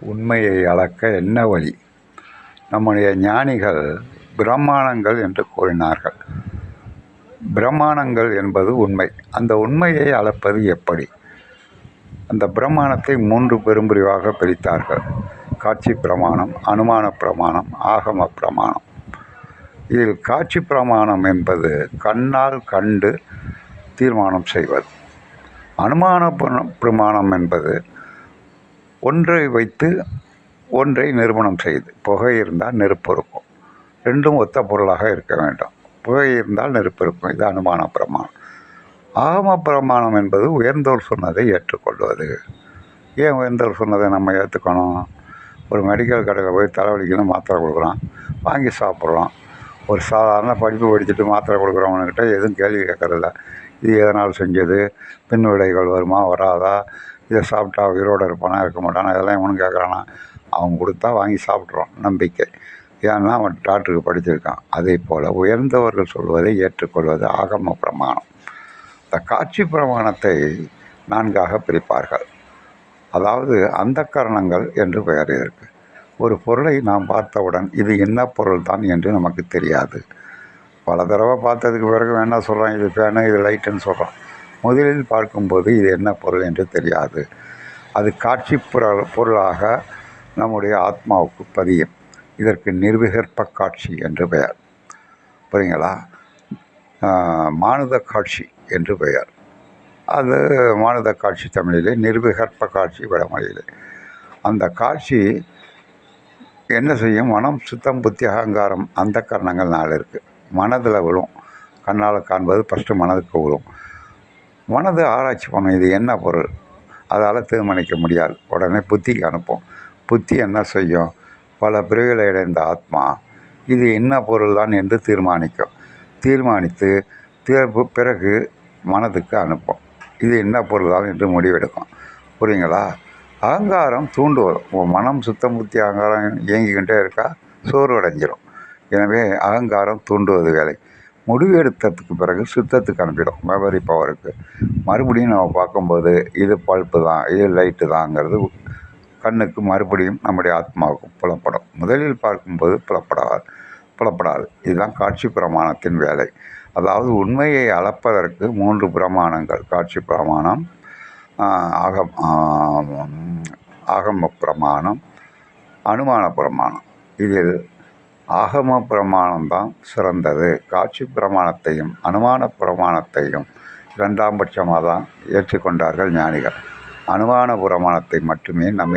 உண்மையை அளக்க என்ன வழி? நம்முடைய ஞானிகள் பிரமாணங்கள் என்று கூறினார்கள். பிரமாணங்கள் என்பது உண்மை. அந்த உண்மையை அளப்பது எப்படி? அந்த பிரமாணத்தை மூன்று பெரும்பிரிவாக பிரித்தார்கள். காட்சி பிரமாணம் அனுமான பிரமாணம் ஆகம பிரமாணம். இதில் காட்சி பிரமாணம் என்பது கண்ணால் கண்டு தீர்மானம் செய்வது. அனுமான பிரமாணம் என்பது ஒன்றை வைத்து ஒன்றை நிறுவனம் செய்து. புகை இருந்தால் நெருப்பு இருக்கும். ரெண்டும் ஒத்த பொருளாக இருக்க வேண்டும். புகை இருந்தால் நெருப்பு இருக்கும். இது அனுமான பிரமாணம். ஆகம பிரமாணம் என்பது உயர்ந்தோர் சொன்னதை ஏற்றுக்கொள்வது. ஏன் உயர்ந்தோர் சொன்னதை நம்ம ஏற்றுக்கணும் ஒரு மெடிக்கல் கடையில் போய் தலைவலிக்கணும் மாத்திரை கொடுக்குறான். வாங்கி சாப்பிட்றோம் ஒரு சாதாரண படிப்பு படிச்சுட்டு மாத்திரை கொடுக்குறவனுக்கிட்ட எதுவும் கேள்வி கேட்கறதில்ல. இது எதனால் செஞ்சது? பின் விளைவுகள் வருமா? வராதா? இதை சாப்பிட்டா உயிரோடு இருப்பானா இருக்க மாட்டானா இதெல்லாம் எவனும் கேட்குறானா அவன் கொடுத்தா வாங்கி சாப்பிட்றோம் நம்பிக்கை. ஏன்னா அவன் டாக்டருக்கு படிச்சிருக்கான். அதே போல் உயர்ந்தவர்கள் சொல்வதை ஏற்றுக்கொள்வது ஆகம பிரமாணம். இந்த காட்சி பிரமாணத்தை நான்காக பிரிப்பார்கள். அதாவது அந்த கரணங்கள் என்று பெயர் இருக்கு. ஒரு பொருளை நாம் பார்த்தவுடன் இது என்ன பொருள் தான் என்று நமக்கு தெரியாது. பல தடவை பார்த்ததுக்கு பிறகு வேணா சொல்கிறோம் இது ஃபேனு இது லைட்டுன்னு சொல்கிறோம் முதலில் பார்க்கும்போது இது என்ன பொருள் என்று தெரியாது. அது காட்சி பொருள் பொருளாக நம்முடைய ஆத்மாவுக்கு பதியும். இதற்கு நிர்விகற்ப காட்சி என்று பெயர். புரியுங்களா? மானுத காட்சி என்று பெயர். அது மானுத காட்சி தமிழிலே நிர்விகற்ப காட்சி வடமொழியிலே. அந்த காட்சி என்ன செய்யும்? மனம் சுத்தம் புத்தி அகங்காரம் அந்த கரணங்கள் நாலு இருக்குது மனதில் விழும். கண்ணால் காண்பது ஃபஸ்ட்டு மனதுக்கு விழும். மனது ஆராய்ச்சி பண்ணும். இது என்ன பொருள்? அதால் தீர்மானிக்க முடியாது. உடனே புத்திக்கு அனுப்பும். புத்தி என்ன செய்யும்? பல பிரிவுகளை அடைந்த ஆத்மா. இது என்ன பொருள் தான் என்று தீர்மானிக்கும். தீர்மானித்து தீர்ப்பு பிறகு மனதுக்கு அனுப்பும். இது என்ன பொருள் தான் என்று முடிவெடுக்கும். புரியுங்களா? அகங்காரம் தூண்டுவதும் உன் மனம் சுத்தம் புத்தி அகங்காரம் இயங்கிக்கிட்டே இருக்கா? சோர்வடைஞ்சிடும் எனவே அகங்காரம் தூண்டுவது வேலை. முடிவு எடுத்ததுக்கு பிறகு சுத்தத்துக்கு அனுப்பிடும். மெமரி பவருக்கு மறுபடியும் நம்ம பார்க்கும்போது இது பல்ப்பு தான் இது லைட்டு தாங்கிறது கண்ணுக்கு மறுபடியும் நம்முடைய ஆத்மாவுக்கு புலப்படும். முதலில் பார்க்கும்போது புலப்படாது புலப்படாது. இதுதான் காட்சி பிரமாணத்தின் வேலை. அதாவது உண்மையை அளப்பதற்கு மூன்று பிரமாணங்கள். காட்சி பிரமாணம் ஆகம் ஆகம பிரமாணம் அனுமான பிரமாணம். இதில் ஆகம பிரமாணம்தான் சிறந்தது. காட்சி பிரமாணத்தையும் அனுமான பிரமாணத்தையும் இரண்டாம் பட்சமாக தான் ஏற்றுக்கொண்டார்கள் ஞானிகள். அனுமான பிரமாணத்தை மட்டுமே நம்ம